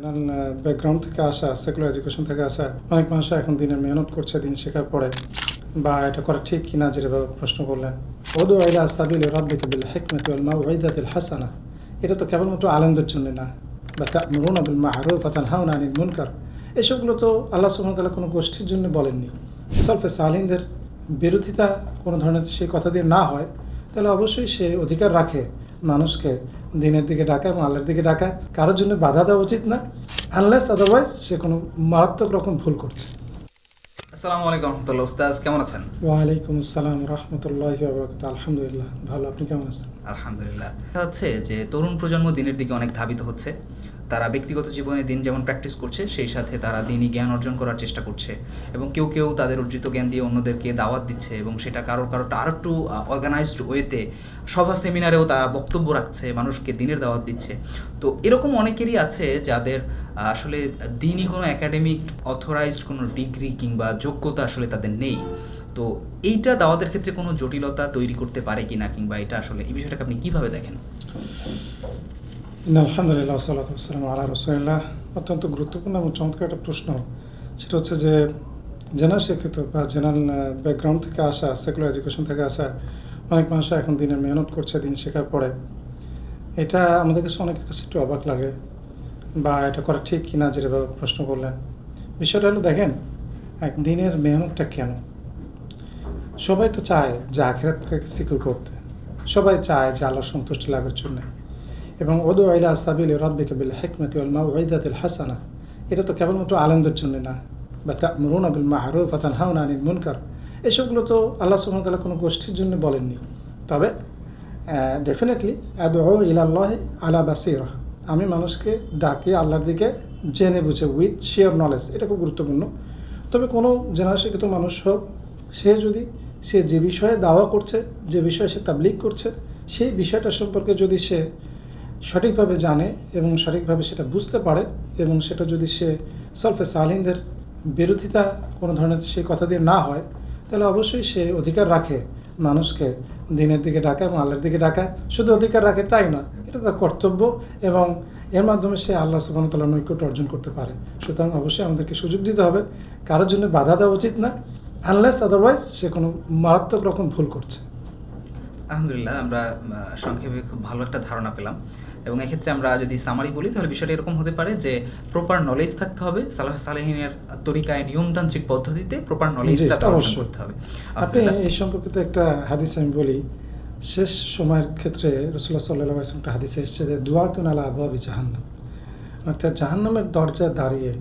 Background থেকে আসা secular education থেকে আসা, অনেক মানুষ এখন দিনে মেহনত করছে, দিন শেখার পরে। বা এটা করা ঠিক কিনা যেভাবে প্রশ্ন করলেন। ওদু আইলা সাবিল রব্বিকা বিল হিকমতি ওয়াল মাউইদাতিল হাসানা। এটা তো কেবলমাত্র আলেমদের জন্য না। বা তা'মুরুনা বিল মা'রুফ ওয়া তানহাউনা আনিল মুনকার। এসবগুলো তো আল্লাহ সুবহানাহু ওয়া তাআলা কোনো গোষ্ঠীর জন্য বলেননি। সলফে সালিনদের বিরোধিতা কোনো ধরনের সেই কথা দিয়ে না হয়, তাহলে অবশ্যই সে অধিকার রাখে মানুষকে। দিনের দিকে ডাকা এবং আল্লাহর দিকে ডাকা, কারোর জন্য বাধা দেওয়া উচিত না আনলেস আদারওয়াইজ সে কোনো মারাত্মক রকম ভুল করছে। আসসালামু আলাইকুম রহমতুল্লাহ। কেমন আছেন? ওয়ালাইকুম আসসালাম রহমতুল্লাহ আলহামদুলিল্লাহ ভালো। আপনি কেমন আছেন? আলহামদুলিল্লাহ। দেখা যাচ্ছে যে তরুণ প্রজন্ম দিনের দিকে অনেক ধাবিত হচ্ছে। তারা ব্যক্তিগত জীবনে দিন যেমন প্র্যাকটিস করছে সেই সাথে তারা দিনই জ্ঞান অর্জন করার চেষ্টা করছে। এবং কেউ কেউ তাদের অর্জিত জ্ঞান দিয়ে অন্যদেরকে দাওয়াত দিচ্ছে এবং সেটা কারোর কারোরটা আরও একটু অর্গানাইজড ওয়েতে সভা সেমিনারেও তারা বক্তব্য রাখছে মানুষকে দিনের দাওয়াত দিচ্ছে। তো এরকম অনেকেরই আছে যাদের আসলে দিনই কোনো একাডেমিক অথরাইজড কোনো ডিগ্রি কিংবা যোগ্যতা আসলে তাদের নেই। তো এইটা দাওয়াতের ক্ষেত্রে কোনো জটিলতা তৈরি করতে পারে কিনা কিংবা এটা আসলে, এই বিষয়টাকে আপনি কীভাবে দেখেন? আলহামদুলিল্লাহ আল্লাহ অত্যন্ত গুরুত্বপূর্ণ এবং চমৎকার একটা প্রশ্ন। সেটা হচ্ছে যে জেনারেল শিক্ষিত বা জেনারেল ব্যাকগ্রাউন্ড থেকে আসা সেকুলার এডুকেশন থেকে আসা, অনেক মানুষ এখন দিনে মেহনত করছে, দিন শেখার পরে। এটা আমাদের কাছে অনেকের কাছে একটু অবাক লাগে। বা এটা করা ঠিক কিনা যেভাবে প্রশ্ন করলেন। বিষয়টা হলো দেখেন এক দিনের মেহনতটা কেন সবাই তো চায় যে আখেরাতকে সিকিউর করতে। সবাই চায় যে আল্লাহ সন্তুষ্টি লাভের জন্য। এবং ওদু আইলা সাবিল রব্বিকা বিল হিকমতি ওয়াল মাউইদাতিল হাসানা। এটা তো কেবলমাত্র আলেমদের জন্য না। বা তা'মুরুনা বিল মা'রুফ ওয়া তানহাউনা আনিল মুনকার। এসবগুলো তো আল্লাহ সুবহানাহু ওয়া তাআলা কোনো গোষ্ঠীর জন্য বলেননি। তবে ডেফিনেটলি আদউ ইলাল্লাহি আলা বাসিরা। আমি মানুষকে ডাকি আল্লাহর দিকে জেনে বুঝে উইথ শেয়ার নলেজ এটা খুব গুরুত্বপূর্ণ। তবে কোনো জেনারেল শিক্ষিত মানুষ হোক, সে যদি সে যে বিষয়ে দাওয়া করছে, যে বিষয়ে সে তাবলিগ করছে, সেই বিষয়টা সম্পর্কে যদি সে সঠিকভাবে জানে এবং সঠিকভাবে সেটা বুঝতে পারে এবং সেটা যদি সে সলফে সালিনদের বিরোধিতা কোনো ধরনের সেই কথা দিয়ে না হয়, তাহলে অবশ্যই সে অধিকার রাখে মানুষকে, দিনের দিকে ডাকা এবং আল্লাহর দিকে ডাকা শুধু অধিকার রাখে তাই না? এটা তার কর্তব্য এবং এর মাধ্যমে সে আল্লাহ সুবাহতাল্লাহ নৈকট্য অর্জন করতে পারে। সুতরাং অবশ্যই আমাদেরকে সুযোগ দিতে হবে। কারোর জন্য বাধা দেওয়া উচিত না। আনলেস আদারওয়াইজ সে কোনো মারাত্মক রকম ভুল করছে। আলহামদুলিল্লাহ আমরা সংক্ষেপে খুব ভালো একটা ধারণা পেলাম। এবং এক্ষেত্রে আমরা যদি সামারি বলি তাহলে বিষয়টা এরকম হতে পারে যে প্রপার নলেজ থাকতে হবে। সালাহ সালেহিনের তরিকায় নিয়মতান্ত্রিক পদ্ধতিতে প্রপার নলেজটা অর্জন অবশ্যই। করতে হবে। আপনি এই সম্পর্কিত একটা হাদিস আমি বলি শেষ সময়ের ক্ষেত্রে রসুল্লাহ সাল্লাহ একটা হাদিসে এসছে যে দুয়াতুন আলা আবহাবি জাহান্নাম। অর্থাৎ জাহান্নামের দরজায় দাঁড়িয়ে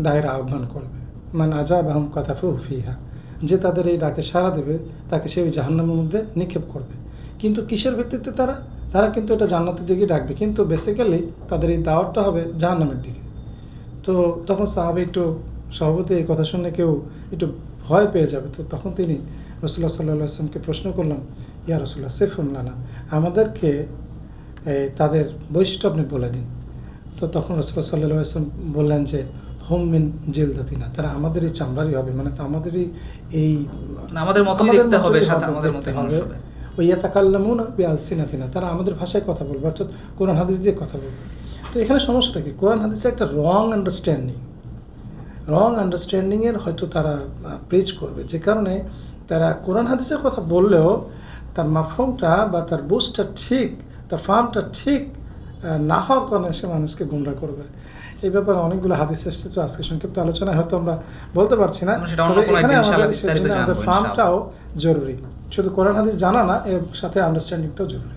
দায়ের আহ্বান করবে। মানে আজা বাহম কথা ফিহা। যে তাদের এই ডাকে সাড়া দেবে, তাকে সে ওই জাহান্নামের মধ্যে নিক্ষেপ করবে। কিন্তু কিসের ভিত্তিতে তারা? তারা কিন্তু এটা জান্নাতের দিকে ডাকবে। কিন্তু বেসিক্যালি তাদের এই দাওয়াতটা হবে জাহান্নামের দিকে। তো তখন সাহাবে একটু সভাপতি এই কথা শুনে কেউ একটু ভয় পেয়ে যাবে। তো তখন তিনি রসুল্লাহ সাল্লাহ আসলামকে প্রশ্ন করলাম ইয়া রসুল্লাহ সেফুন লানা আমাদেরকে তাদের বৈশিষ্ট্য আপনি বলে দিন। তো তখন রসুল্লাহ সাল্লাহ আসলাম বললেন যে হোম মিন জেলদাতিনা। তারা আমাদেরই চামড়ারই হবে মানে তো আমাদেরই এই মানে আমাদের মতোই আমাদের দেখতে হবে, সাথে হবে, আমাদের মতোই মানুষ হবে। ওই ইয়াতাকাল্লামুনা বিআলসিনাতিনা। তারা আমাদের ভাষায় কথা বলবে অর্থাৎ কোরআন হাদিস দিয়ে কথা বলবে। তো এখানে সমস্যাটা কি? কোরআন হাদিসে একটা রং আন্ডারস্ট্যান্ডিং রং আন্ডারস্ট্যান্ডিংয়ের হয়তো তারা প্রিচ করবে। যে কারণে তারা কোরআন হাদিসের কথা বললেও তার মাফহমটা বা তার বুঝটা ঠিক তার ফার্মটা ঠিক না হওয়ার কারণে সে মানুষকে গুমরা করবে। এই ব্যাপারে অনেকগুলো হাদিস এসেছে তো আজকে সংক্ষিপ্ত আলোচনায় হয়তো আমরা বলতে পারছি না। ফার্মটাও জরুরি শুধু কোরআন হাদিস জানা না এর সাথে আন্ডারস্ট্যান্ডিংটাও জরুরি